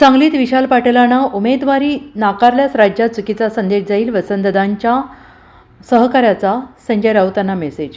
सांगलीत विशाल पाटलांना उमेदवारी नाकारल्यास राज्यात चुकीचा संदेश जाईल वसंतदादांच्या सहकार्याचा संजय राऊतांना मेसेज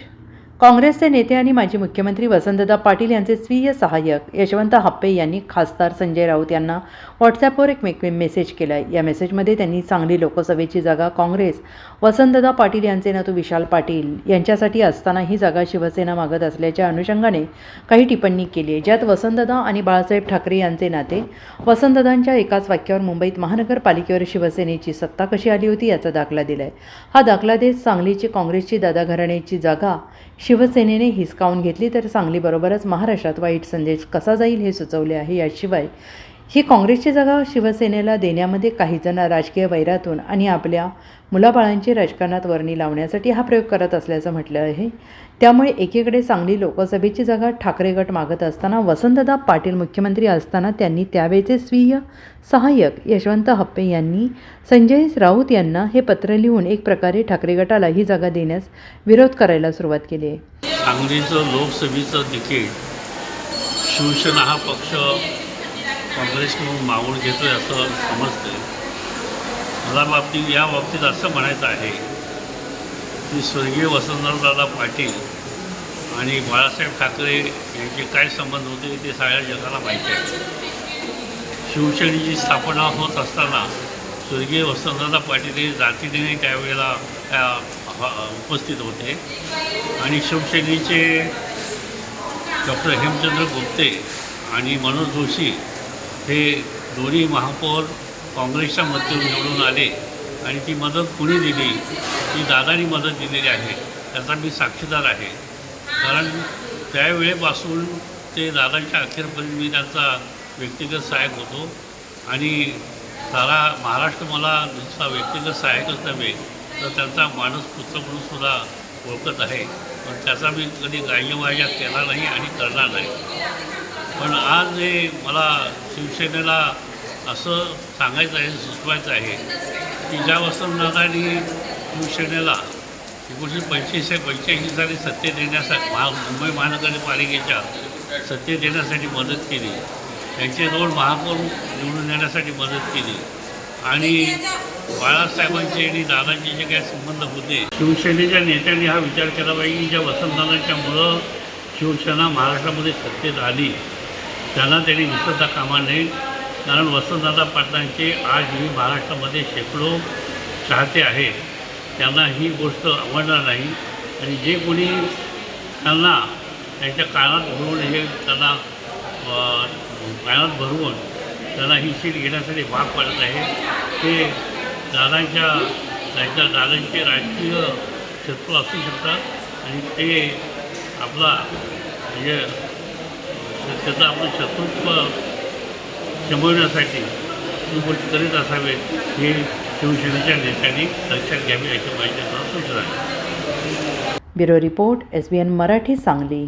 काँग्रेसचे नेते आणि माजी मुख्यमंत्री वसंतदा पाटील यांचे स्वीय सहाय्यक यशवंत हाप्पे यांनी खासदार संजय राऊत यांना व्हॉट्सॲपवर एक मेसेज केला आहे या मेसेजमध्ये त्यांनी सांगली लोकसभेची जागा काँग्रेस वसंतदा पाटील यांचे नातू विशाल पाटील यांच्यासाठी असताना ही जागा शिवसेना मागत असल्याच्या अनुषंगाने काही टिप्पणी केली आहे. ज्यात वसंतदा आणि बाळासाहेब ठाकरे यांचे नाते वसंतदांच्या एकाच वाक्यावर मुंबईत महानगरपालिकेवर शिवसेनेची सत्ता कशी आली होती याचा दाखला दिला आहे हा दाखला देत सांगलीची काँग्रेसची दादा घराण्याची जागा शिवसेनेने हिसकावून घेतली तर सांगलीबरोबरच महाराष्ट्रात वाईट संदेश कसा जाईल हे सुचवले आहे. याशिवाय ही काँग्रेसची जागा शिवसेनेला देण्यामध्ये काहीजण राजकीय वैरातून आणि आपल्या मुलाबाळांची राजकारणात वर्णी लावण्यासाठी हा प्रयोग करत असल्याचं म्हटलं आहे. त्यामुळे एकीकडे सांगली लोकसभेची जागा ठाकरे गट मागत असताना वसंतदा पाटील मुख्यमंत्री असताना त्यांनी त्यावेळेचे स्वीय सहाय्यक यशवंत हप्पे यांनी संजय राऊत यांना हे पत्र लिहून एक प्रकारे ठाकरे गटाला ही जागा देण्यास विरोध करायला सुरुवात केली आहे. सांगलीचं लोकसभेचं तिकीट शिवसेना हा पक्ष काँग्रेसकडून मागून घेतो आहे असं समजतं मला बाबतीत या बाबतीत असं म्हणायचं आहे की स्वर्गीय वसंतरावदादा पाटील आणि बाळासाहेब ठाकरे यांचे काय संबंध होते ते सगळ्या जगाला माहिती आहे. शिवसेनेची स्थापना होत असताना स्वर्गीय वसंतदादा पाटील हे जातीने त्यावेळेला त्या उपस्थित होते. आणि शिवसेनेचे डॉक्टर हेमचंद्र गुप्ते आणि मनोज जोशी हे दोन्ही महापौर काँग्रेसच्या मध्येून निवडून आले आणि ती मदत कुणी दिली? ती दादानी मदत दिलेली आहे. त्याचा मी साक्षीदार आहे. कारण त्यावेळेपासून ते दादांच्या अखेरपर्यंत मी त्यांचा व्यक्तिगत सहाय्यक होतो. आणि सारा महाराष्ट्र मला नुसता व्यक्तिगत सहाय्यकच नव्हे तर त्यांचा माणूस पुत्र म्हणून सुद्धा ओळखत आहे. पण त्याचा मी कधी गायवाजा केला नाही आणि करणार नाही. पण आज हे मला शिवसेनेला असं सांगायचं आहे सुचवायचं आहे की ज्या वसंतदादांनी शिवसेनेला एकोणीसशे पंच्याऐंशी पंच्याऐंशी साली सत्य देण्यासाठी महा मुंबई महानगरपालिकेच्या सत्य देण्यासाठी मदत केली. त्यांचे दोन महापौर निवडून येण्यासाठी मदत केली. आणि बाळासाहेबांचे आणि दादांचे जे काही संबंध होते शिवसेनेच्या नेत्यांनी हा विचार केला पाहिजे की ज्या वसंतदादांच्यामुळं शिवसेना महाराष्ट्रामध्ये सत्तेत आली. त्यांना त्यांनी विसरता कामा नये. कारण वसंतदादा पाटलांचे आजही महाराष्ट्रामध्ये शेकडो चाहते आहेत त्यांना ही गोष्ट आवडणार नाही. आणि जे कोणी त्यांना त्यांच्या कानात भरून हे त्यांना कानात भरवून त्यांना ही सीट घेण्यासाठी भाग पाडत आहे. ते दादांच्या त्यांच्या दादांचे राजकीय शत्रू असू शकतात. आणि ते आपला म्हणजे त्याचं आपण शत्रुत्व शमवण्यासाठी ही गोष्ट करीत असावेत हे शिवसेनेच्या नेत्यांनी लक्षात घ्यावे अशी माहिती सूचना bureau report S B N Marathi Sangli.